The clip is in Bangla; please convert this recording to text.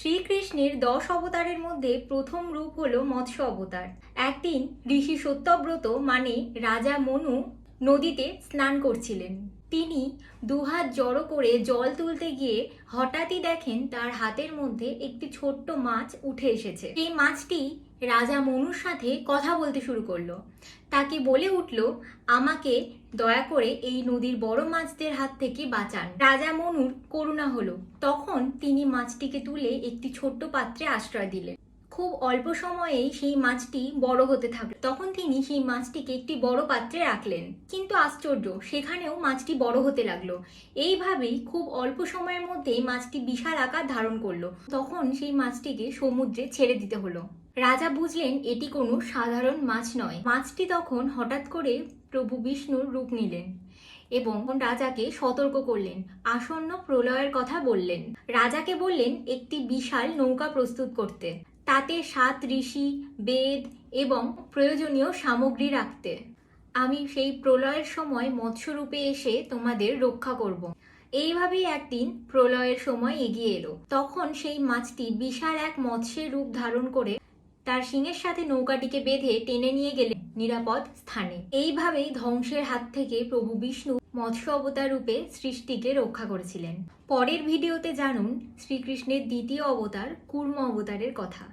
শ্রীকৃষ্ণের দশ অবতারের মধ্যে প্রথম রূপ হল মৎস্য অবতার। একদিন ঋষি সত্যব্রত মানে রাজা মনু নদীতে স্নান করছিলেন। তিনি দুহাত জড়ো করে জল তুলতে গিয়ে হঠাৎই দেখেন তার হাতের মধ্যে একটি ছোট্ট মাছ উঠে এসেছে। সেই মাছটি রাজা মনুর সাথে কথা বলতে শুরু করল। তাকে বলে উঠল, আমাকে দয়া করে এই নদীর বড় মাছদের হাত থেকে বাঁচান। রাজা মনুর করুণা হলো। তখন তিনি মাছটিকে তুলে একটি ছোট্ট পাত্রে আশ্রয় দিলেন। খুব অল্প সময়েই সেই মাছটি বড় হতে থাকল। তখন তিনি সেই মাছটিকে একটি বড় পাত্রে রাখলেন। কিন্তু আশ্চর্য, সেখানেও মাছটি বড় হতে লাগল। এইভাবেই খুব অল্প সময়ের মধ্যেই মাছটি বিশাল আকার ধারণ করল। তখন সেই মাছটিকে সমুদ্রে ছেড়ে দিতে হলো। রাজা বুঝলেন এটি কোনো সাধারণ মাছ নয়। মাছটি তখন হঠাৎ করে প্রভু বিষ্ণুর রূপ নিলেন এবং রাজাকে সতর্ক করলেন, আসন্ন প্রলয়ের কথা বললেন। রাজাকে বললেন, একটি বিশাল নৌকা প্রস্তুত করতে। তাতে সাত ঋষি, বেদ এবং প্রয়োজনীয় সামগ্রী রাখতে। আমি সেই প্রলয়ের সময় মৎস্যরূপে এসে তোমাদের রক্ষা করব। এইভাবেই একদিন প্রলয়ের সময় এগিয়ে এলো। তখন সেই মাছটি বিশাল এক মৎস্যের রূপ ধারণ করে তার শিঙের সাথে নৌকাটিকে বেঁধে টেনে নিয়ে গেলে নিরাপদ স্থানে। এইভাবেই ধ্বংসের হাত থেকে প্রভু বিষ্ণু মৎস্য অবতার রূপে সৃষ্টিকে রক্ষা করেছিলেন। পরের ভিডিওতে জানুন শ্রীকৃষ্ণের দ্বিতীয় অবতার কুর্ম অবতারের কথা।